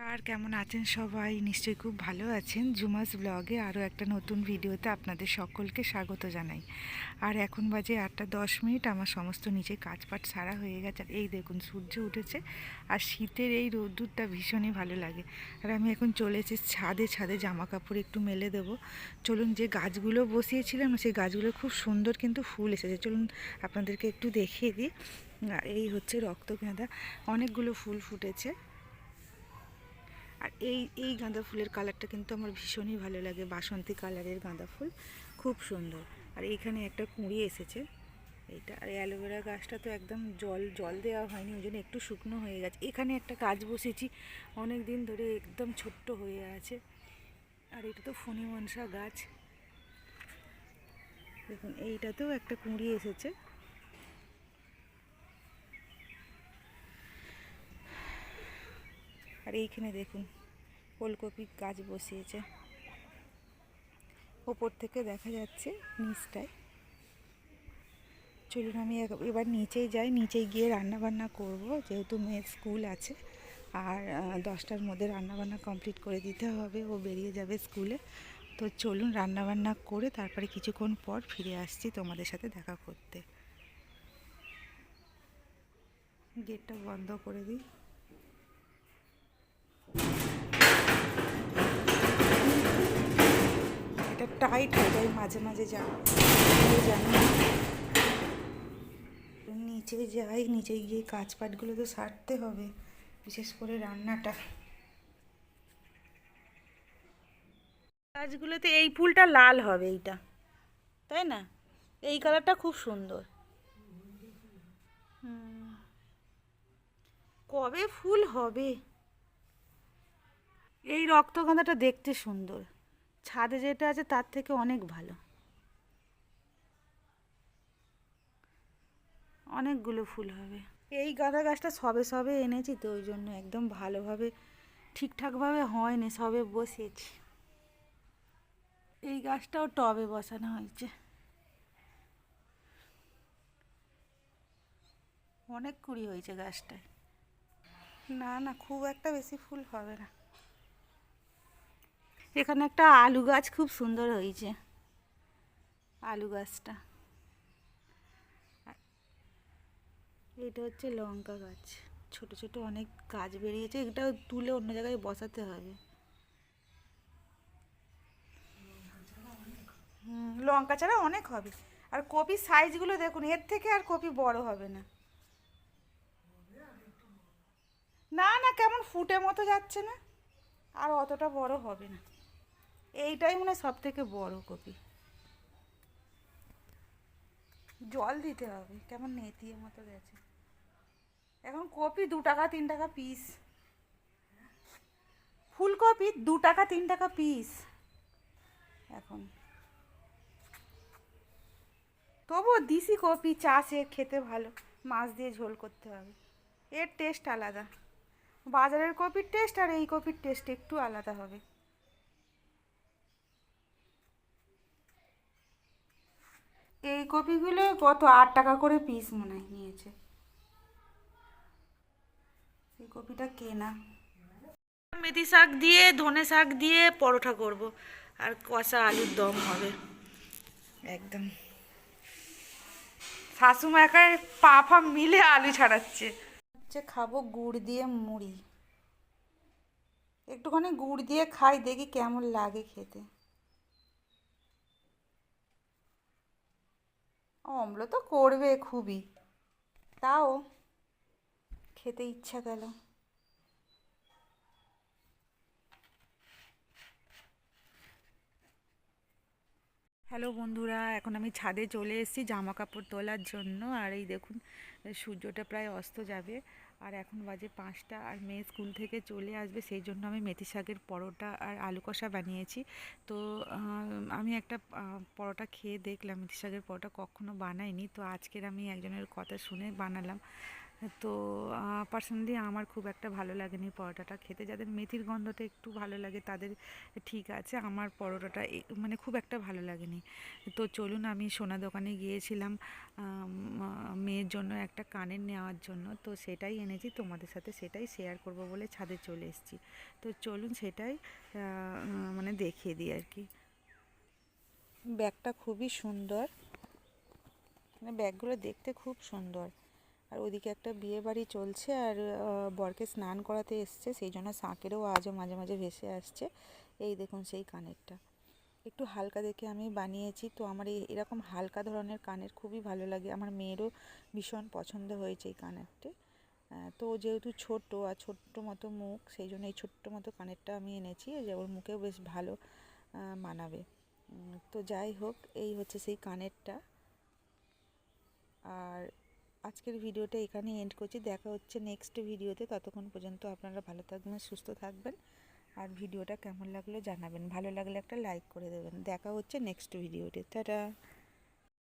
আর কেমন আছেন সবাই? নিশ্চয়ই খুব ভালো আছেন। জুমাস ব্লগে আরও একটা নতুন ভিডিওতে আপনাদের সকলকে স্বাগত জানাই। আর এখন বাজে আটটা দশ মিনিট, আমার সমস্ত নিচে কাজপাট সারা হয়ে গেছে। আর এই দেখুন, সূর্য উঠেছে আর শীতের এই রোদ্দুরটা ভীষণই ভালো লাগে। আর আমি এখন চলে এসেছি ছাদে ছাদে জামা কাপড় একটু মেলে দেবো। চলুন, যে গাছগুলো বসিয়েছিলাম, সেই গাছগুলো খুব সুন্দর কিন্তু ফুল এসেছে। চলুন, আপনাদেরকে একটু দেখিয়ে দিই। এই হচ্ছে রক্ত রক্তগাঁদা। অনেকগুলো ফুল ফুটেছে। আর এই এই গাঁদা ফুলের কালারটা কিন্তু আমার ভীষণই ভালো লাগে। বাসন্তী কালারের গাঁদা ফুল, খুব সুন্দর। আর এইখানে একটা কুঁড়ি এসেছে, এইটা। আর অ্যালোভেরা গাছটা তো একদম জল জল দেওয়া হয়নি, ওই জন্য একটু শুকনো হয়ে গেছে। এখানে একটা গাছ বসেছি অনেক দিন ধরে একদম ছোট্ট হয়ে আছে। আর এটা তো ফণি মনসা গাছ। দেখুন, এইটাতেও একটা কুঁড়ি এসেছে। এইখানে দেখুন, ফুলকপি গাছ বসিয়েছে। ওপর থেকে দেখা যাচ্ছে নিচটায়। চলুন আমি এবার নিচেই যাই, নিচেই গিয়ে রান্না বান্না করব, যেহেতু মেয়ের স্কুল আছে। আর দশটার মধ্যে রান্না বান্না কমপ্লিট করে দিতে হবে, ও বেরিয়ে যাবে স্কুলে। তো চলুন রান্না বান্না করে তারপরে কিছুক্ষণ পর ফিরে আসছি তোমাদের সাথে দেখা করতে। গেটটা বন্ধ করে দিই এটা টাইট হয়ে যায়, মাঝে মাঝে যা। নিচে যাই, নিচে গিয়ে কাজ পাটগুলো তো সারতে হবে, বিশেষ করে রান্নাটা। গাছগুলোতে এই ফুলটা লাল হবে এইটা, তাই না? এই কালারটা খুব সুন্দর। কবে ফুল হবে? এই রক্তগন্ধাটা দেখতে সুন্দর। ছাদে যেটা আছে তার থেকে অনেক ভালো। অনেকগুলো ফুল হবে। এই গাঁদা গাছটা সবে সবে এনেছি তো, ওই জন্য একদম ভালোভাবে, ঠিকঠাকভাবে হয়নি, সবে বসেছি এই গাছটাও টবে বসানো হয়েছে। অনেক কুড়ি হয়েছে গাছটায়। না না, খুব একটা বেশি ফুল হবে না। এখানে একটা আলু গাছ খুব সুন্দর হয়েছে। আলু গাছটা। এটা হচ্ছে লঙ্কা গাছ। ছোট ছোট অনেক গাছ বেরিয়েছে, এটাও তুলে অন্য জায়গায় বসাতে হবে। লঙ্কা ছাড়া অনেক হবে। আর কপির সাইজগুলো দেখুন, এর থেকে আর কপি বড় হবে না। না না, কেমন ফুটে মতো যাচ্ছে না। আর অতটা বড় হবে না। এইটাই মনে হয় সব থেকে বড় কপি। জল দিতে হবে, কেমন নেতিয়ে মতো গেছে। এখন কপি দু টাকা, তিন টাকা পিস ফুলকপি দু টাকা, তিন টাকা পিস এখন। তবুও দিশি কপি চাষে খেতে ভালো, মাছ দিয়ে ঝোল করতে হবে। এর টেস্ট আলাদা। বাজারের কপির টেস্ট আর এই কপির টেস্ট একটু আলাদা হবে। এই কপিগুলো কত? আট টাকা করে পিস মনে হয় নিয়েছে। এই কপিটা কেনা। মেথি শাক দিয়ে ধনে শাক দিয়ে পরোটা করব। আর কষা আলুর দম হবে। একদম। শাশুমা একাই পা ফা মিলে আলু ছাড়াচ্ছে। হচ্ছে খাব গুড় দিয়ে মুড়ি। একটুখানি গুড় দিয়ে খাই দেখি কেমন লাগে খেতে। অম্ল তো করবে খুবই। তাও খেতে ইচ্ছা গেল। হ্যালো বন্ধুরা, এখন আমি ছাদে চলে এসেছি জামা কাপড় তোলার জন্য। আর এই দেখুন, সূর্যটা প্রায় অস্ত যাবে। আর এখন বাজে পাঁচটা আর মেয়ে স্কুল থেকে চলে আসবে, সেই জন্য আমি মেথি শাকের পরোটা আর আলু কষা বানিয়েছি। তো আমি একটা পরোটা খেয়ে দেখলাম, মেথি শাকের পরোটা কখনো বানাইনি। তো আজকের আমি একজনের কথা শুনে বানালাম। তো পার্সোনালি আমার খুব একটা ভালো লাগেনি পরোটাটা খেতে। যাদের মেথির গন্ধটা একটু ভালো লাগে তাদের ঠিক আছে, আমার পরোটাটা মানে খুব একটা ভালো লাগেনি। তো চলুন আমি সোনা দোকানে গিয়েছিলাম মেয়ের জন্য একটা কানের নেওয়ার জন্য। তো সেটাই এনেছি, তোমাদের সাথে সেটাই শেয়ার করব বলে ছাদে চলে এসেছি। তো চলুন সেটাই মানে দেখিয়ে দিই আর কি। ব্যাগটা খুবই সুন্দর। মানে ব্যাগগুলো দেখতে খুব সুন্দর। আর ওদিকে একটা বিয়ে বাড়ি চলছে আর বরকে স্নান করাতে এসছে, সেই জন্য শাঁকেরও আজও মাঝে মাঝে ভেসে আসছে। এই দেখুন সেই কানেরটা। একটু হালকা দেখে আমি বানিয়েছি, তো আমার এই এরকম হালকা ধরনের কানের খুবই ভালো লাগে। আমার মেয়েরও ভীষণ পছন্দ হয়েছে এই কানেরটি। তো যেহেতু ছোট আর ছোট্ট মতো মুখ, সেই জন্য এই ছোট্ট মতো কানেরটা আমি এনেছি। যে ওর মুখেও বেশ ভালো মানাবে। তো যাই হোক, এই হচ্ছে সেই কানেরটা। আর আজকের ভিডিওটা এখানে এন্ড করছি। দেখা হচ্ছে নেক্সট ভিডিওতে। ততক্ষণ পর্যন্ত আপনারা ভালো থাকবেন, সুস্থ থাকবেন। আর ভিডিওটা কেমন লাগল জানাবেন। ভালো লাগলে একটা লাইক করে দেবেন। দেখা হচ্ছে নেক্সট ভিডিওতে। টাটা!